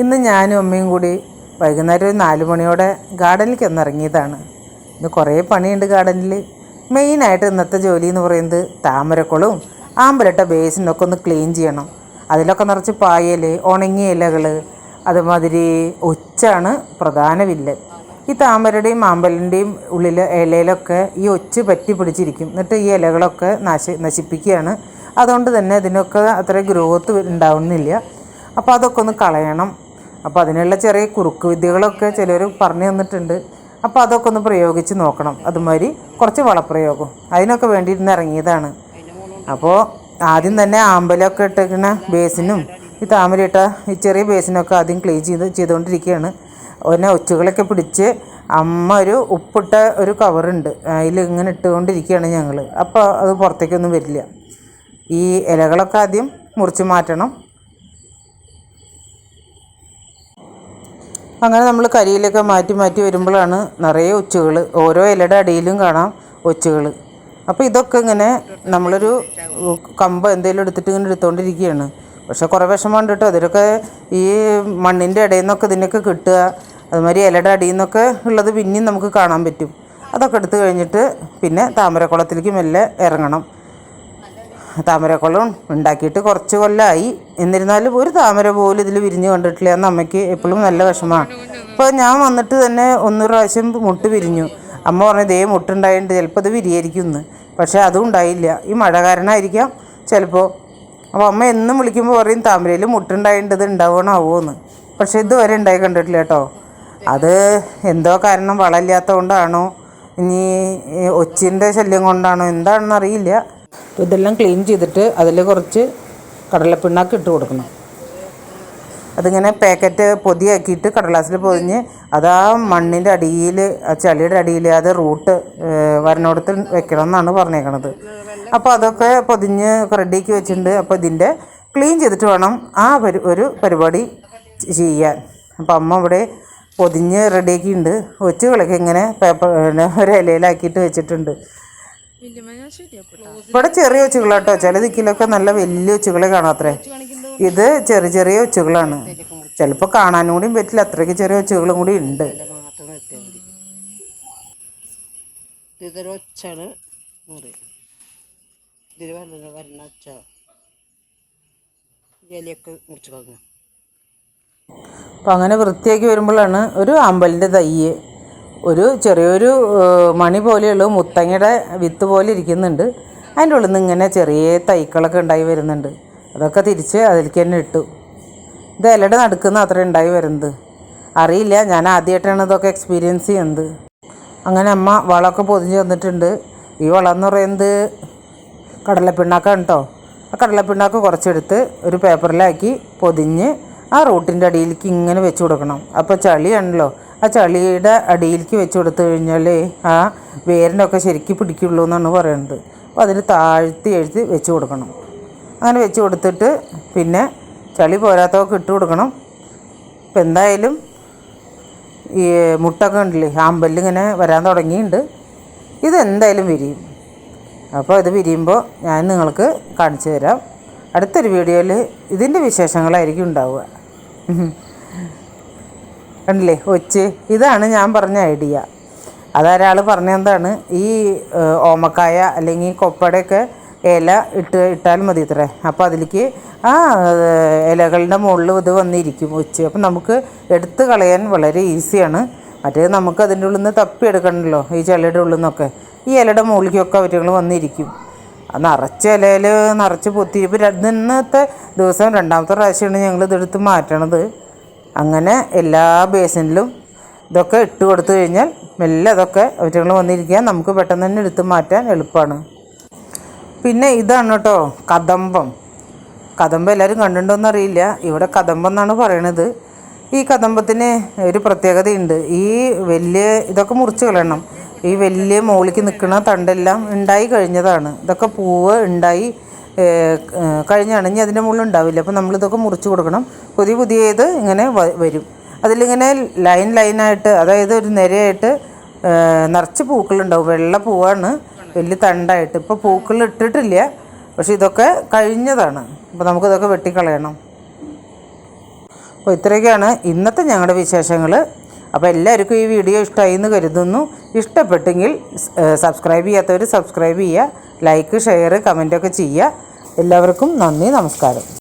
ഇന്ന് ഞാനും അമ്മയും കൂടി വൈകുന്നേരം ഒരു നാല് മണിയോടെ ഗാർഡനിലേക്ക് ഒന്ന് ഇറങ്ങിയതാണ് ഇന്ന് കുറേ പണിയുണ്ട് ഗാർഡനിൽ മെയിനായിട്ട് ഇന്നത്തെ ജോലി എന്ന് പറയുന്നത് താമരക്കുളവും ആമ്പലട്ട ബേസിനൊക്കെ ഒന്ന് ക്ലീൻ ചെയ്യണം. അതിലൊക്കെ നിറച്ച് പായൽ ഉണങ്ങിയ ഇലകൾ അതുമാതിരി ഒച്ചാണ് പ്രധാന വില്ല്. ഈ താമരയുടെയും ആമ്പലിന്റെയും ഉള്ളിൽ ഇലയിലൊക്കെ ഈ ഒച്ച് പറ്റി പിടിച്ചിരിക്കും. എന്നിട്ട് ഈ ഇലകളൊക്കെ നശി നശിപ്പിക്കുകയാണ്. അതുകൊണ്ട് തന്നെ ഇതിനൊക്കെ അത്ര ഗ്രോത്ത് ഉണ്ടാവുന്നില്ല. അപ്പോൾ അതൊക്കെ ഒന്ന് കളയണം. അപ്പോൾ അതിനുള്ള ചെറിയ കുറുക്ക് വിദ്യകളൊക്കെ ചിലർ പറഞ്ഞു തന്നിട്ടുണ്ട്. അപ്പോൾ അതൊക്കെ ഒന്ന് പ്രയോഗിച്ച് നോക്കണം. അതുമാതിരി കുറച്ച് വളപ്രയോഗം. അതിനൊക്കെ വേണ്ടി ഇന്ന് ഇറങ്ങിയതാണ്. അപ്പോൾ ആദ്യം തന്നെ ആമ്പലൊക്കെ ഇട്ടിരിക്കുന്ന ബേസിനും ഈ താമരയിട്ട ഈ ചെറിയ ബേസിനൊക്കെ ആദ്യം ക്ലീൻ ചെയ്ത് ചെയ്തുകൊണ്ടിരിക്കുകയാണ് പിന്നെ ഒച്ചുകളൊക്കെ പിടിച്ച് അമ്മ ഒരു ഉപ്പിട്ട ഒരു കവറുണ്ട്. അതിൽ ഇങ്ങനെ ഇട്ടുകൊണ്ടിരിക്കുകയാണ് ഞങ്ങൾ അപ്പോൾ അത് പുറത്തേക്കൊന്നും വരില്ല. ഈ ഇലകളൊക്കെ ആദ്യം മുറിച്ച് മാറ്റണം. അങ്ങനെ നമ്മൾ കരിയിലൊക്കെ മാറ്റി മാറ്റി വരുമ്പോഴാണ് നിറയെ ഒച്ചുകൾ ഓരോ ഇലയുടെ അടിയിലും കാണാം ഒച്ചുകൾ അപ്പോൾ ഇതൊക്കെ ഇങ്ങനെ നമ്മളൊരു കമ്പ് എന്തെങ്കിലും എടുത്തിട്ട് ഇങ്ങനെ എടുത്തുകൊണ്ടിരിക്കുകയാണ് പക്ഷേ കുറേ വിഷമമുണ്ട് കേട്ടോ. അതിലൊക്കെ ഈ മണ്ണിന്റെ ഇടയിൽ നിന്നൊക്കെ ഇതിനൊക്കെ കിട്ടുക. അതുമാതിരി ഇലയുടെ അടിയിൽ നിന്നൊക്കെ ഉള്ളത് പിന്നെയും നമുക്ക് കാണാൻ പറ്റും. അതൊക്കെ എടുത്തു കഴിഞ്ഞിട്ട് പിന്നെ താമരക്കുളത്തിലേക്ക് മെല്ലെ ഇറങ്ങണം. താമരക്കുളം ഉണ്ടാക്കിയിട്ട് കുറച്ച് കൊല്ലമായി എന്നിരുന്നാലും ഒരു താമര പോലും ഇതിൽ വിരിഞ്ഞ് കണ്ടിട്ടില്ല. എന്ന് അമ്മയ്ക്ക് എപ്പോഴും നല്ല വിഷമമാണ് അപ്പോൾ ഞാൻ വന്നിട്ട് തന്നെ ഒന്ന് പ്രാവശ്യം മുട്ട് വിരിഞ്ഞു. അമ്മ പറഞ്ഞു ദേ മുട്ടുണ്ടായിട്ടുണ്ട്. ചിലപ്പോൾ അത് വിരിയായിരിക്കും ഇന്ന്. പക്ഷേ അതും ഉണ്ടായില്ല. ഈ മഴ കാരണമായിരിക്കാം ചിലപ്പോൾ അപ്പോൾ അമ്മ എന്നും വിളിക്കുമ്പോൾ പറയും താമരയിൽ മുട്ടുണ്ടായിട്ടുണ്ട്. ഇത് ഉണ്ടാവണമാവോ എന്ന് പക്ഷേ ഇതുവരെ ഉണ്ടായി കണ്ടിട്ടില്ല കേട്ടോ. അത് എന്തോ കാരണം വളമില്ലാത്തത് കൊണ്ടാണോ ഇനി ഒച്ചിന്റെ ശല്യം കൊണ്ടാണോ? എന്താണെന്ന് അറിയില്ല. അപ്പോൾ ഇതെല്ലാം ക്ലീൻ ചെയ്തിട്ട് അതിൽ കുറച്ച് കടലപ്പിണ്ണാക്ക് ഇട്ട് കൊടുക്കണം. അതിങ്ങനെ പാക്കറ്റ് പൊതിയാക്കിയിട്ട് കടലാസിൽ പൊതിഞ്ഞ് അത് ആ മണ്ണിന്റെ അടിയിൽ ആ ചളിയുടെ അടിയിൽ അത് റൂട്ട് വരനോടത്ത് വെക്കണം എന്നാണ് പറഞ്ഞേക്കണത്. അപ്പോൾ അതൊക്കെ പൊതിഞ്ഞ് റെഡിയാക്കി വെച്ചിട്ടുണ്ട്. അപ്പോൾ ഇതിന്റെ ക്ലീൻ ചെയ്തിട്ട് വേണം ആ പരി ഒരു പരിപാടി ചെയ്യാൻ. അപ്പോൾ അമ്മ ഇവിടെ പൊതിഞ്ഞ് റെഡിയാക്കിയിട്ടുണ്ട് ഒച്ചുകളൊക്കെ ഇങ്ങനെ പേപ്പർ ഒരു ഇലയിലാക്കിയിട്ട് വെച്ചിട്ടുണ്ട്. ഇവിടെ ചെറിയ ഒച്ചുകളാട്ടോ. ചില ദിക്കിലൊക്കെ നല്ല വലിയ ഒച്ചുകളെ കാണാത്രേ. ഇത് ചെറിയ ചെറിയ ഒച്ചുകളാണ്. ചിലപ്പോൾ കാണാനും കൂടിയും പറ്റില്ല. അത്രയ്ക്ക് ചെറിയ ഒച്ചുകളും കൂടി ഉണ്ട്. അപ്പൊ ഇതൊരു ഒച്ചാണ് മുറി. ഇതിൽ വരുന്ന വരുന്ന ഒച്ച. ജലിയൊക്കെ മുറിച്ച് കളഞ്ഞു. അപ്പം അങ്ങനെ വൃത്തിയാക്കി വരുമ്പോഴാണ് ഒരു അമ്പലിന്റെ തയ്യ്. ഒരു ചെറിയൊരു മണി പോലെയുള്ള. മുത്തങ്ങയുടെ വിത്ത് പോലെ ഇരിക്കുന്നുണ്ട്. അതിന്റെ ഉള്ളിൽ നിന്ന് ഇങ്ങനെ ചെറിയ തൈക്കളൊക്കെ ഉണ്ടായി വരുന്നുണ്ട്. അതൊക്കെ തിരിച്ച് അതിലേക്ക് തന്നെ ഇട്ടു. ഇത് ഇലയുടെ നടുക്കുന്ന അത്ര ഉണ്ടായി വരുന്നത്. അറിയില്ല. ഞാൻ ആദ്യമായിട്ടാണ് ഇതൊക്കെ എക്സ്പീരിയൻസ് ചെയ്യുന്നത്. അങ്ങനെ അമ്മ വളമൊക്കെ പൊതിഞ്ഞ് തന്നിട്ടുണ്ട് ഈ വളം എന്ന് പറയുന്നത് കടലപ്പിണ്ണാക്കാണ് കേട്ടോ. ആ കടലപ്പിണ്ണാക്ക് കുറച്ചെടുത്ത് ഒരു പേപ്പറിലാക്കി പൊതിഞ്ഞ് ആ റൂട്ടിന്റെ അടിയിലേക്ക് ഇങ്ങനെ വെച്ച് കൊടുക്കണം. അപ്പോൾ ചളിയാണല്ലോ. ആ ചളിയുടെ അടിയിലേക്ക് വെച്ച് കൊടുത്തു കഴിഞ്ഞാൽ ആ വേരിനൊക്കെ ശരിക്കും പിടിക്കുള്ളൂ എന്നാണ് പറയുന്നത് അപ്പോൾ അതിന് താഴ്ത്തി എഴുതി വെച്ച് കൊടുക്കണം. അങ്ങനെ വെച്ച് കൊടുത്തിട്ട് പിന്നെ ചളി പോരാത്തവൊക്കെ ഇട്ട് കൊടുക്കണം. ഇപ്പം എന്തായാലും ഈ മുട്ടൊക്കെ ഉണ്ടല്ലേ ആമ്പലിൽ ഇങ്ങനെ വരാൻ തുടങ്ങിയിട്ടുണ്ട്. ഇതെന്തായാലും വിരിയും. അപ്പോൾ ഇത് വിരിയുമ്പോൾ ഞാൻ നിങ്ങൾക്ക് കാണിച്ചു തരാം. അടുത്തൊരു വീഡിയോയിൽ ഇതിന്റെ വിശേഷങ്ങളായിരിക്കും ഉണ്ടാവുക. കണ്ടില്ലേ? ഒച്ച്. ഇതാണ് ഞാൻ പറഞ്ഞ ഐഡിയ. അതൊരാൾ പറഞ്ഞെന്താണ് ഈ ഓമക്കായ അല്ലെങ്കിൽ കൊപ്പടയൊക്കെ ഇല ഇട്ട് ഇട്ടാൽ മതി ഇത്രേ. അപ്പോൾ അതിലേക്ക് ആ ഇലകളുടെ മുകളിൽ ഇത് വന്നിരിക്കും ഒച്ച്. അപ്പം നമുക്ക് എടുത്ത് കളയാൻ വളരെ ഈസിയാണ്. മറ്റേത് നമുക്ക് അതിന്റെ ഉള്ളിൽ നിന്ന് തപ്പിയെടുക്കണമല്ലോ ഈ ചെളിയുടെ ഉള്ളിൽ നിന്നൊക്കെ. ഈ ഇലയുടെ മുകളിലേക്കൊക്കെ അവറ്റകൾ വന്നിരിക്കും. നിറച്ച് ഇലയിൽ നിറച്ച് പൊത്തി ഇപ്പം രണ്ട് ഇന്നത്തെ ദിവസം രണ്ടാമത്തെ പ്രാവശ്യമാണ് ഞങ്ങൾ ഇതെടുത്ത് മാറ്റണത്. അങ്ങനെ എല്ലാ ബേസിനിലും ഇതൊക്കെ ഇട്ട് കൊടുത്തു കഴിഞ്ഞാൽ മെല്ലെ അതൊക്കെ ഒറ്റകൾ വന്നിരിക്കാൻ നമുക്ക് പെട്ടെന്ന് തന്നെ എടുത്ത് മാറ്റാൻ എളുപ്പമാണ്. പിന്നെ ഇതാണ് കേട്ടോ കദംബം. കദംബം എല്ലാവരും കണ്ടിട്ടുണ്ടോയെന്ന് അറിയില്ല. ഇവിടെ കദംബം എന്നാണ് പറയണത്. ഈ കദംബത്തിന് ഒരു പ്രത്യേകതയുണ്ട്. ഈ വലിയ ഇതൊക്കെ മുറിച്ച് കളയണം. ഈ വലിയ മുകളിലേക്ക് നിൽക്കുന്ന തണ്ടെല്ലാം ഉണ്ടായി കഴിഞ്ഞതാണ്. ഇതൊക്കെ പൂവ് ഉണ്ടായി ഏഹ്, ഏഹ്, കഴിഞ്ഞാണ്. ഇനി അതിന്റെ മുകളിൽ ഉണ്ടാവില്ല. അപ്പോൾ നമ്മളിതൊക്കെ മുറിച്ച് കൊടുക്കണം. പുതിയ പുതിയത് ഇങ്ങനെ വരും. അതിലിങ്ങനെ ലൈൻ ലൈനായിട്ട് അതായത് ഒരു നിരയായിട്ട് നിറച്ച് പൂക്കളുണ്ടാവും. വെള്ള പൂവാണ്. വലിയ തണ്ടായിട്ട്. ഇപ്പോൾ പൂക്കൾ ഇട്ടിട്ടില്ല. പക്ഷെ ഇതൊക്കെ കഴിഞ്ഞതാണ്. അപ്പോൾ നമുക്കിതൊക്കെ വെട്ടിക്കളയണം. അപ്പോൾ ഇത്രയൊക്കെയാണ് ഇന്നത്തെ ഞങ്ങളുടെ വിശേഷങ്ങൾ അപ്പോൾ എല്ലാവർക്കും ഈ വീഡിയോ ഇഷ്ടമായി എന്ന് കരുതുന്നു. ഇഷ്ടപ്പെട്ടെങ്കിൽ സബ്സ്ക്രൈബ് ചെയ്യാത്തവർ സബ്സ്ക്രൈബ് ചെയ്യുക ലൈക്ക് ഷെയർ കമന്റൊക്കെ ചെയ്യുക. എല്ലാവർക്കും നന്ദി നമസ്കാരം.